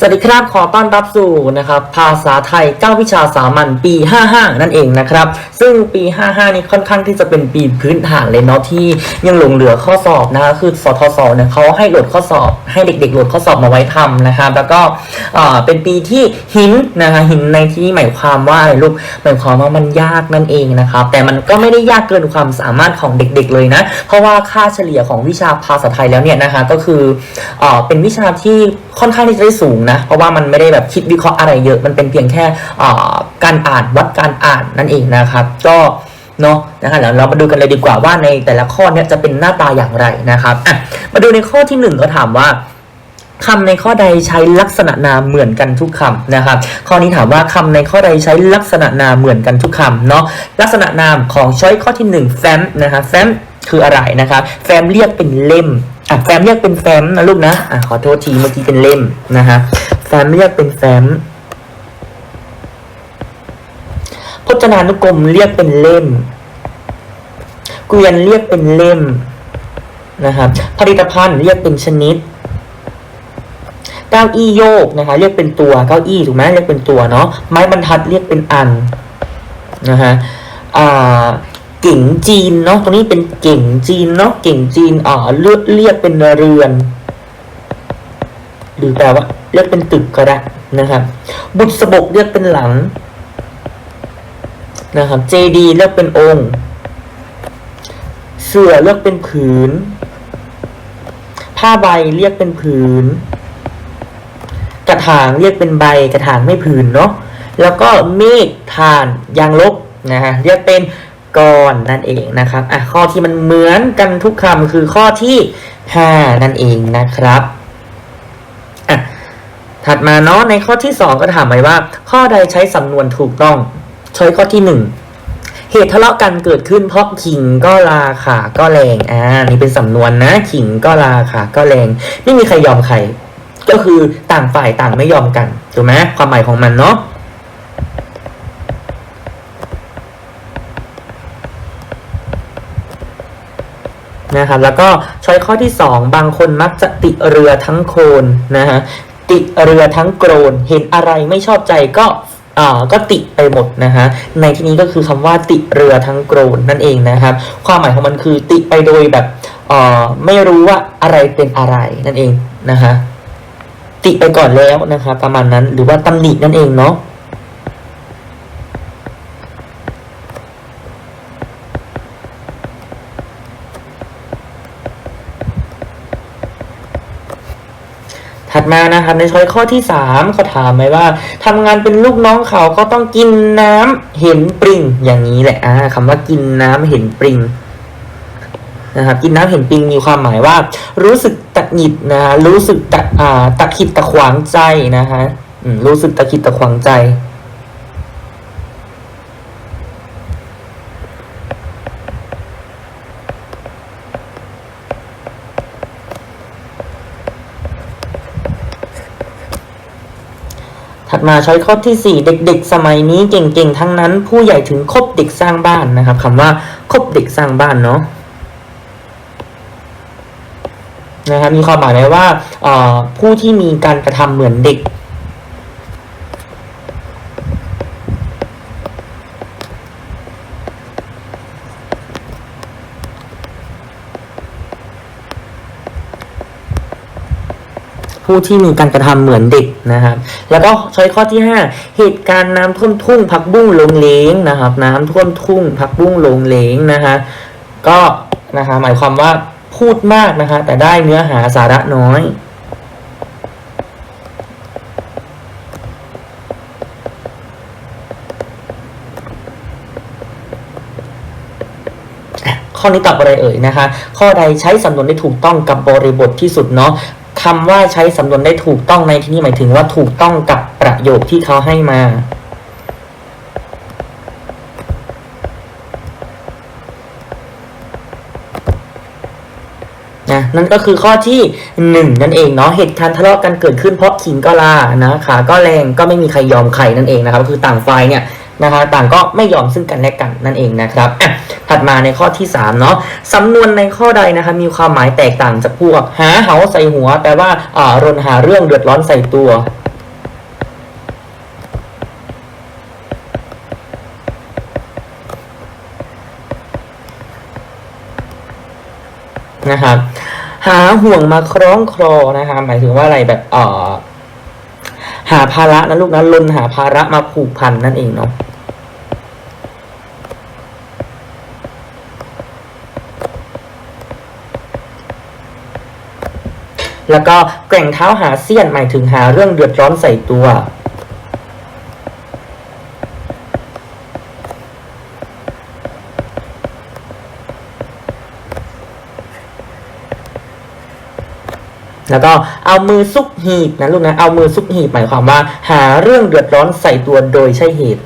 สวัสดีครับ ขอต้อนรับสู่นะครับภาษาไทย 9 วิชาสามัญปี 55 นั่นเองนะครับ ซึ่งปี 55 นี้ค่อนข้างที่จะเป็นปีพื้นฐานเลยเนาะที่ยังหลงเหลือข้อสอบนะคะคือสทศเนี่ยเขาให้โหลดข้อสอบ ให้เด็กๆโหลดข้อสอบมาไว้ทำนะครับแล้วก็เป็นปีที่หินนะคะหินในที่หมายความว่าอะไรลูกหมายความว่ามันยากนั่นเองนะครับแต่มันก็ไม่ได้ยากเกินความสามารถของเด็กๆเลยนะเพราะว่าค่าเฉลี่ยของวิชาภาษาไทยแล้วเนี่ยนะคะก็คืออเป็นวิชาที่ค่อนข้างที่จะได้สูงนะ เพราะว่ามันไม่ได้แบบคิดวิเคราะห์อะไรเยอะ มันเป็นเพียงแค่การอ่านวัดการอ่านนั่นเองนะครับ ก็เนาะนะคะเดี๋ยวเรามาดูกันเลยดีกว่าว่าในแต่ละข้อเนี่ยจะเป็นหน้าตาอย่างไรนะครับอะมาดูในข้อที่หนึ่งก็ถามว่าคำในข้อใดใช้ลักษณะนามเหมือนกันทุกคำนะครับ ข้อนี้ถามว่าคำในข้อใดใช้ลักษณะนามเหมือนกันทุกคำเนาะลักษณะนามของช้อยข้อที่หนึ่งแฟ้มนะคะแฟ้มคืออะไรนะครับแฟ้มเรียกเป็นเล่ม อะแฟ้มเรียกเป็นแฟ้มนะลูกนะอะขอโทษทีเมื่อกี้เป็นเล่มนะฮะแฟ้มเรียกเป็นแฟ้มพจนานุกรมเรียกเป็นเล่มเกวียนเรียกเป็นเล่มนะครับผลิตภัณฑ์เรียกเป็นชนิดเก้าอี้โยกนะคะเรียกเป็นตัวเก้าอี้ถูกไหมเรียกเป็นตัวเนาะไม้บรรทัดเรียกเป็นอันนะฮะอ่า เก่งจีนเนาะตรงนี้เป็นเก่งจีนเนาะเก่งจีนอ่าเลือกเรียกเป็นเรือน หรือแปลว่าเรียกเป็นตึกก็ได้นะครับ บุษบกเรียกเป็นหลังนะครับเจดีเลือกเป็นองค์ เสือเลือกเป็นผืน ผ้าใบเรียกเป็นผืน กระถางเรียกเป็นใบ กระถางไม่ผืนเนาะแล้วก็เมฆทานยางลบนะฮะเรียกเป็น กรนั่นเองนะครับอะข้อที่มันเหมือนกันทุกคำคือข้อที่ห้านั่นเองนะครับอะถัดมาเนาะในข้อที่สองก็ถามไว้ว่า ข้อใดใช้สำนวนถูกต้องช้อยข้อที่หนึ่งเหตุทะเลาะกันเกิดขึ้นเพราะขิงก็ลาขาก็แรง อ่า นี่เป็นสำนวนนะ ขิงก็ลาขาก็แรง ไม่มีใครยอมใคร ก็คือต่างฝ่ายต่างไม่ยอมกัน ถูกไหมความหมายของมันเนาะ นะครับแล้วก็ช้อยข้อที่สองบางคนมักจะติเรือทั้งโคนนะฮะติเรือทั้งโกรนเห็นอะไรไม่ชอบใจก็อ่าก็ติไปหมดนะฮะในที่นี้ก็คือคำว่าติเรือทั้งโกรนนั่นเองนะครับ ความหมายของมันคือติไปโดยแบบอ่อไม่รู้ว่าอะไรเป็นอะไรนั่นเองนะฮะติไปก่อนแล้วนะครับประมาณนั้นหรือว่าตำหนินั่นเองเนาะ ถัดมานะครับในช้อยข้อที่สามเขาถามไหมว่าทำงานเป็นลูกน้องเขาก็ต้องกินน้ำเห็นปริงอย่างนี้แหละอ่าคำว่ากินน้ำเห็นปริงนะครับกินน้ำเห็นปริงมีความหมายว่า รู้สึกตะหงิดนะฮะรู้สึกตะอ่าตะขิดตะขวางใจนะฮะรู้สึกตะขิดตะขวางใจ ถัดมาช้อยข้อที่ 4 เด็ก ๆ สมัยนี้เก่งๆ ทั้งนั้น ผู้ใหญ่ถึงคบเด็กสร้างบ้านนะครับคำว่าคบเด็กสร้างบ้านเนาะนะครับมีความหมายไว้ว่าผู้ที่มีการกระทำเหมือนเด็ก ผู้ที่มีการกระทำเหมือนเด็กนะครับ แล้วก็ช้อยข้อที่ 5 เหตุการณ์น้ำท่วมทุ่งพักบุ้งลงเลงนะครับ น้ำท่วมทุ่งพักบุ้งลงเลงนะคะก็นะคะหมายความว่าพูดมากนะคะแต่ได้เนื้อหาสาระน้อยข้อนี้ตอบอะไรเอ่ยนะคะ ข้อใดใช้สำนวนได้ถูกต้องกับบริบทที่สุดเนาะ คำว่าใช้สำนวนได้ถูกต้องในที่นี้หมายถึงว่าถูกต้องกับประโยคที่เขาให้มานะนั่นก็คือข้อที่หนึ่งนั่นเองเนาะเหตุการณ์ทะเลาะกันเกิดขึ้นเพราะขิงก็ลานะขาก็แรงก็ไม่มีใครยอมใครนั่นเองนะครับ คือต่างฝ่ายเนี่ย นะคะต่างก็ไม่ยอมซึ่งกันและกันนั่นเองนะครับถัดมาในข้อที่3เนาะสำนวนในข้อใดนะคะมีความหมายแตกต่างจากพวก หาเหาใส่หัวแปลว่ารนหาเรื่องเดือดร้อนใส่ตัวนะครับหาห่วงมาคล้องคลอนะคะหมายถึงว่าอะไรแบบอ่อหาภาระนะลูกนะลนหาภาระมาผูกพันนั่นเองเนาะ แล้วก็แกว่งเท้าหาเสี้ยนหมายถึงหาเรื่องเดือดร้อนใส่ตัวแล้วก็เอามือซุกหีบนะลูกนะ เอามือซุกหีบหมายความว่า หาเรื่องเดือดร้อนใส่ตัวโดยใช่เหตุ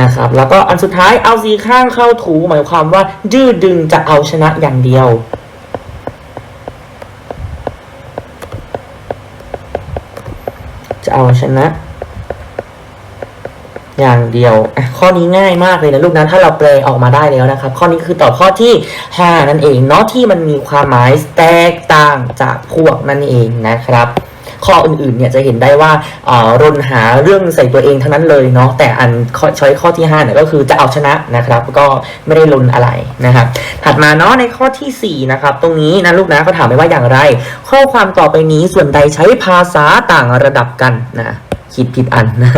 นะครับ แล้วก็อันสุดท้ายเอาสีข้างเข้าถูหมายความว่าดื้อดึงจะเอาชนะอย่างเดียวจะเอาชนะ อย่างเดียว ข้อนี้ง่ายมากเลยนะลูกนะถ้าเราแปลออกมาได้แล้วนะครับ ข้อนี้คือตอบข้อที่ 5 นั่นเองเนาะที่มันมีความหมายแตกต่างจากพวกนั่นเองนะครับ ข้ออื่นๆเนี่ยจะเห็นได้ว่าเอ่รนหาเรื่องใส่ตัวเองทั้งนั้นเลยเนาะแต่อันช้อยข้อที่5เนี่ยก็คือจะเอาชนะนะครับ ก็ไม่ได้ลนอะไรนะครับถัดมาเนาะในข้อทีสี่4นะครับตรงนี้นะลูกนะเขาถามไปว่าอย่างไร ข้อความต่อไปนี้ส่วนใดใช้ภาษาต่างระดับกันนะ คิดผิดอันนะ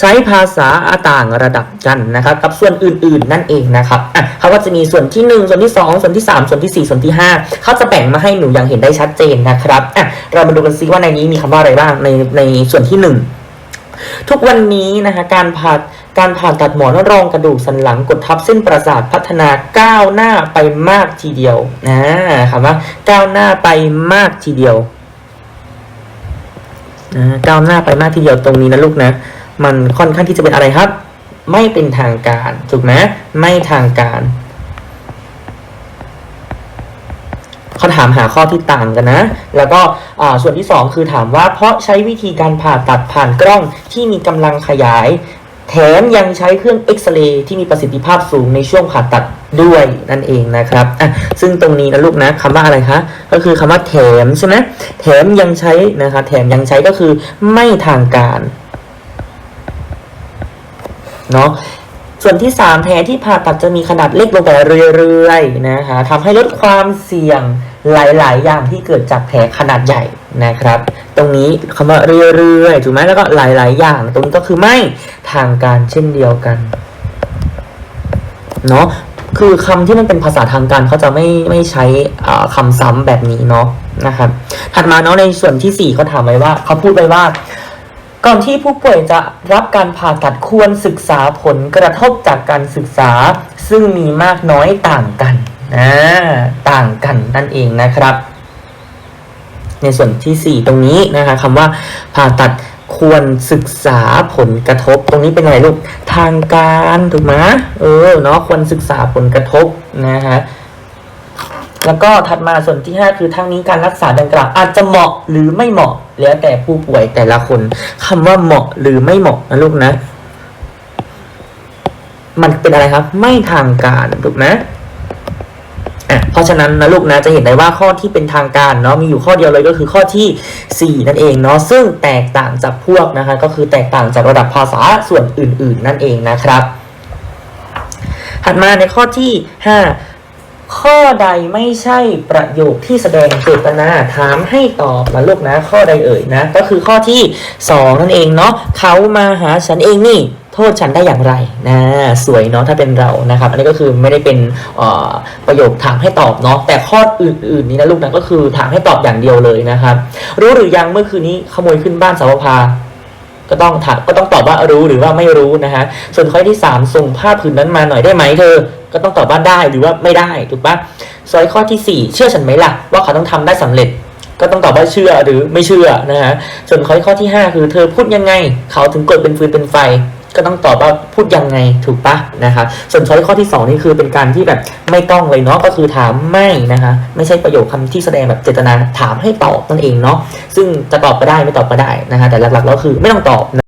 ใช้ภาษาต่างระดับกันนะครับ กับส่วนอื่นๆนั่นเองนะครับอะเขาก็จะมีส่วนที่ 1 ส่วนที่ 2 ส่วนที่ 3 ส่วนที่ 4 ส่วนที่ 5 เขาจะแบ่งมาให้หนูอย่างเห็นได้ชัดเจนนะครับอะเรามาดูกันซิว่าในนี้มีคำว่าอะไรบ้างในในส่วนที่ 1ทุกวันนี้นะคะการผ่าการผ่าตัดหมอนรองกระดูกสันหลังกดทับเส้นประสาทพัฒนาก้าวหน้าไปมากทีเดียวนะคำว่าก้าวหน้าไปมากทีเดียว ก้าวหน้าไปมากทีเดียวตรงนี้นะลูกนะ มันค่อนข้างที่จะเป็นอะไรครับ ไม่เป็นทางการถูกไหมไม่ทางการเขาถามหาข้อที่ต่างกันนะ แล้วก็ส่วนที่ 2 คือถามว่าเพราะใช้วิธีการผ่าตัดผ่านกล้องที่มีกำลังขยาย แถมยังใช้เครื่องเอ็กซเรย์ที่มีประสิทธิภาพสูงในช่วงผ่าตัดด้วยนั่นเองนะครับอะซึ่งตรงนี้นะลูกนะคำว่าอะไรคะก็คือคำว่าแถมใช่ไหมแถมยังใช้นะคะแถมยังใช้ก็คือไม่ทางการเนาะส่วนที่ 3 แผลที่ผ่าตัดจะมีขนาดเล็กลงไปเรื่อยๆนะคะทำให้ลดความเสี่ยงหลายๆ อย่างที่เกิดจากแผลขนาดใหญ่ นะครับ ตรงนี้คำว่าเรื่อยๆถูกไหมแล้วก็หลายๆ อย่าง ตรงนี้ก็คือไม่ทางการเช่นเดียวกันเนาะคือคำที่มันเป็นภาษาทางการเขาจะไม่ไม่ใช้อ่าคำซ้ำแบบนี้เนาะนะครับถัดมาเนาะในส่วนที่สี่เขาถามไว้ว่าเขาพูดไว้ว่า ก่อนที่ผู้ป่วยจะรับการผ่าตัดควรศึกษาผลกระทบจากการศึกษา ซึ่งมีมากน้อยต่างกันนะต่างกันนั่นเองนะครับ ในส่วนที่ 4 ตรงนี้นะคะคำว่าผ่าตัดควรศึกษาผลกระทบ ตรงนี้เป็นอะไรลูกทางการถูกไหมเออเนาะควรศึกษาผลกระทบนะฮะแล้วก็ถัดมาส่วนที่ 5 คือทั้งนี้การรักษาดังกล่าวอาจจะเหมาะหรือไม่เหมาะแล้วแต่ผู้ป่วยแต่ละคนคำว่าเหมาะหรือไม่เหมาะนะลูกนะ มันเป็นอะไรครับ ไม่ทางการถูกไหม อะเพราะฉะนั้นนะลูกนะจะเห็นได้ว่าข้อที่เป็นทางการเนาะมีอยู่ข้อเดียวเลยก็คือข้อที่ 4 นั่นเองเนาะซึ่งแตกต่างจากพวกนะคะก็คือแตกต่างจากระดับภาษาส่วนอื่น ๆ นั่นเองนะครับถัดมาในข้อที่ 5ข้อใดไม่ใช่ประโยคที่แสดงเจตนาถามให้ตอบนะลูกนะ ข้อใดเอ่ยนะ ก็คือข้อที่ 2 นั่นเองเนาะเขามาหาฉันเองนี่ ทษฉันได้อย่างไรนะสวยเนาะถ้าเป็นเรานะครับ อันนี้ก็คือไม่ได้เป็นประโยคถามให้ตอบเนาะแต่ข้ออื่นๆนี้นะลูกนะก็คือถามให้ตอบอย่างเดียวเลยนะครับ รู้หรือยังเมื่อคืนนี้ขโมยขึ้นบ้านสาวพาก็ต้องถามก็ต้องตอบว่ารู้หรือว่าไม่รู้นะฮะส่วนข้อที่ 3 ส่งภาพผืนนั้นมาหน่อยได้ไหมเธอ ก็ต้องตอบว่าได้หรือว่าไม่ได้ถูกปะส่วนข้อทีสี่4 เชื่อฉันไหมล่ะว่าเขาต้องทำได้สำเร็จ ก็ต้องตอบว่าเชื่อหรือไม่เชื่อนะฮะส่วนข้อข้อที่ 5 คือเธอพูดยังไง เขาถึงเกิดเป็นฟืนเป็นไฟ ก็ต้องตอบว่าพูดยังไงถูกปะนะครับส่วนช้อยข้อที่ 2 นี่คือเป็นการที่แบบไม่ต้องเลยเนาะก็คือถามไม่นะคะไม่ใช่ประโยคคำที่แสดงแบบเจตนาถามให้ตอบนั่นเองเนาะซึ่งจะตอบก็ได้ไม่ตอบก็ได้นะคะแต่หลักๆแล้วคือไม่ต้องตอบ